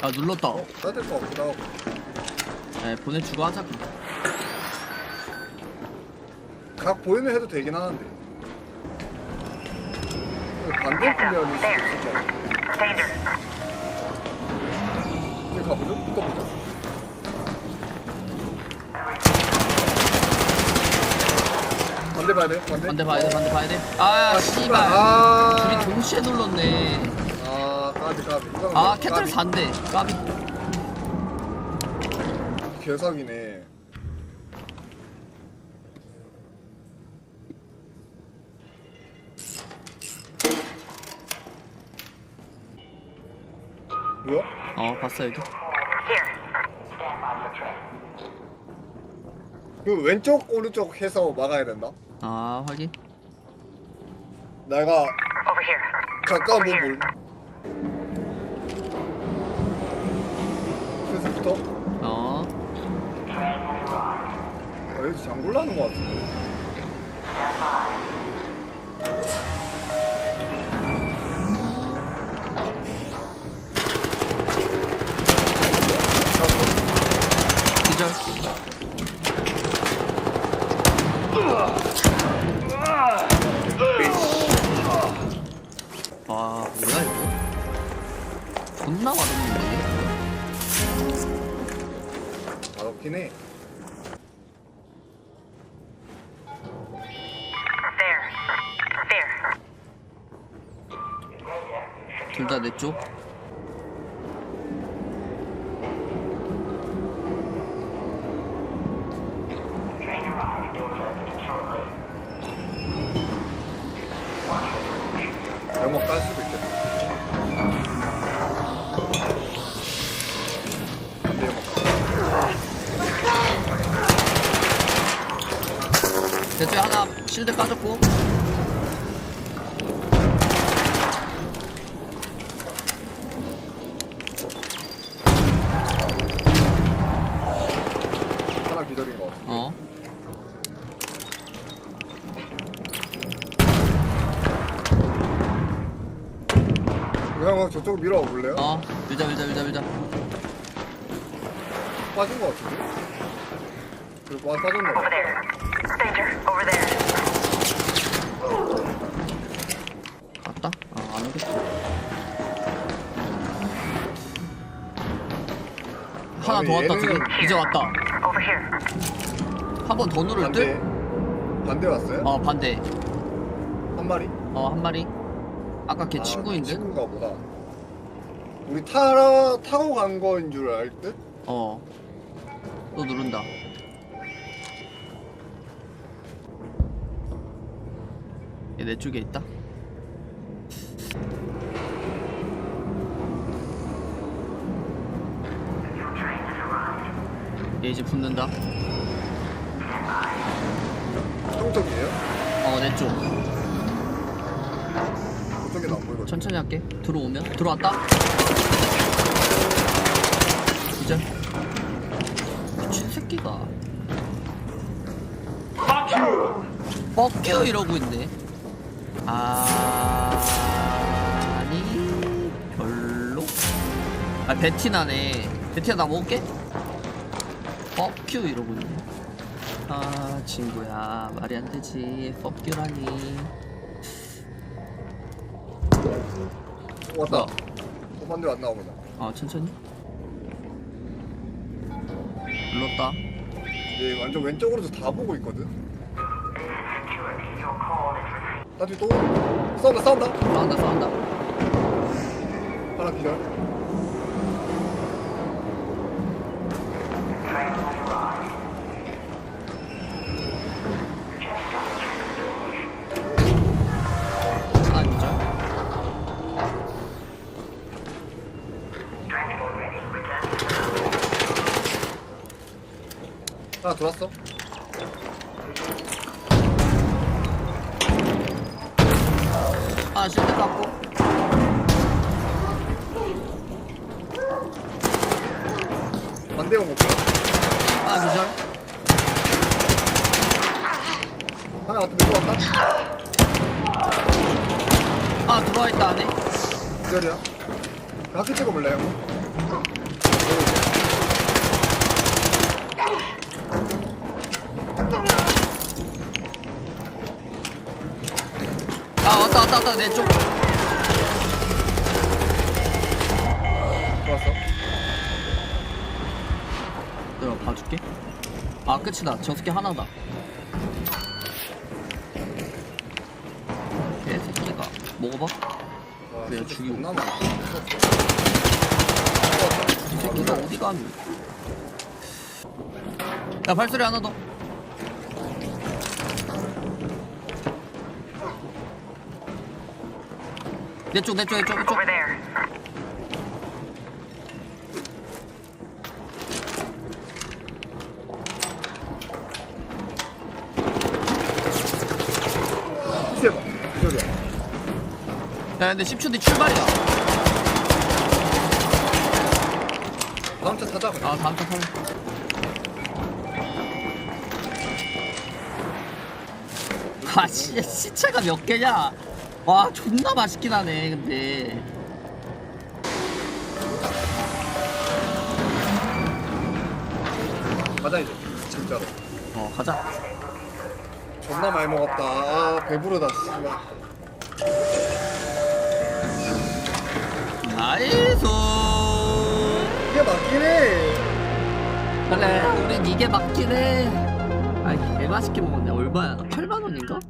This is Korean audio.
아 눌렀다. 어? 따질 거 없기도 하고 네, 보내주고 하자. 그럼. 각 보이는 해도 되긴 하는데 반대 분면이 있을 것 같아. 이제 가보죠? 붙어보죠 반대 봐야 돼 반대 반대 봐야 돼, 반대 봐야 돼. 아, 씨발. 아, 둘이 동시에 눌렀네. 아 까비 까비 이거는 아, 까비. 캐틀 4인데. 까비. 개사기네 뭐야? 어, 봤어, 여기. 그 왼쪽 오른쪽 해서 막아야 된다 아, 확인. 내가. 가까운 Over here. 부분 슬슬부터 어. 아, 장골라는 것 같은데 기절. 와, 뭐야, 이거? 존나 맛없는데? 맛없긴 해 둘 다 내 쪽? 연막 깔 수도 있겠다 반대 연막 내 쪽에 하나 실드 까졌고. 어. 그냥 저쪽으로 밀어와 볼래요? 어. 밀자, 밀자, 밀자, 밀자. 빠진 것 같은데? 그리고 빠- 빠졌나 봐 Over there. Danger. Over there. 갔다? 아, 안 오겠다. 하나 더 왔다, 지금. 이제 왔다. Over here. 한 번 더 누를 반대 듯? 반대 왔어요? 어, 반대. 한 마리? 어, 한 마리. 아까 걔 아, 친구인 듯? 친구인가 보다 우리 타러, 타고 간 거인 줄 알 듯? 어. 또 누른다. 얘 내 쪽에 있다. 얘 이제 붙는다. 형쪽이에요? 어, 내 쪽. 그쪽에는 안 보이거든 천천히 할게. 들어오면. 들어왔다. 진짜. 미친 새끼가. 뻑큐 이러고 있네. 아, 아니 별로. 아 베티나네. 베티나 나 먹을게. 뻑큐 이러고 있네. 아 친구야 말이 안 되지. 뻑큐라니. 왔다? 어, 반대 왔나 보다 아 천천히. 눌렀다. 얘 완전 왼쪽으로도 다 보고 있거든 나중에 또 싸운다 싸운다 싸운다 싸운다. 하나 기절 하나 들어왔어 아 실드 깎고. 반대 온 볼게요 아 기절. 하나 같은 데 들어왔다 아 들어와 있다 안에. 기절이야 학교 찍어볼래 형? 아 왔다 왔다 왔다. 내쪽. 좋았어. 내가 봐줄게. 아 끝이다. 저 새끼 하나다. 개 새끼가. 먹어봐. 와, 진짜 죽이고. 이 새끼가 어디 가니? 야 발소리 하나 더 내 쪽 내 쪽 내 쪽 내 쪽 Over there. 피해봐. 기절이야. 야 근데 10초 뒤 출발이야 다음 차 타자. 그냥. 아 다음 차 타자 아 씨, 시체가 몇 개냐 와 존나 맛있긴 하네 근데 가자 이제. 진짜로. 어 가자 존나 많이 먹었다. 아 배부르다. 씨발. 나이스 이게 맞긴 해. 그래 우린 이게 맞긴 해 아이 개 맛있게 먹었네 얼마야 8만원인가?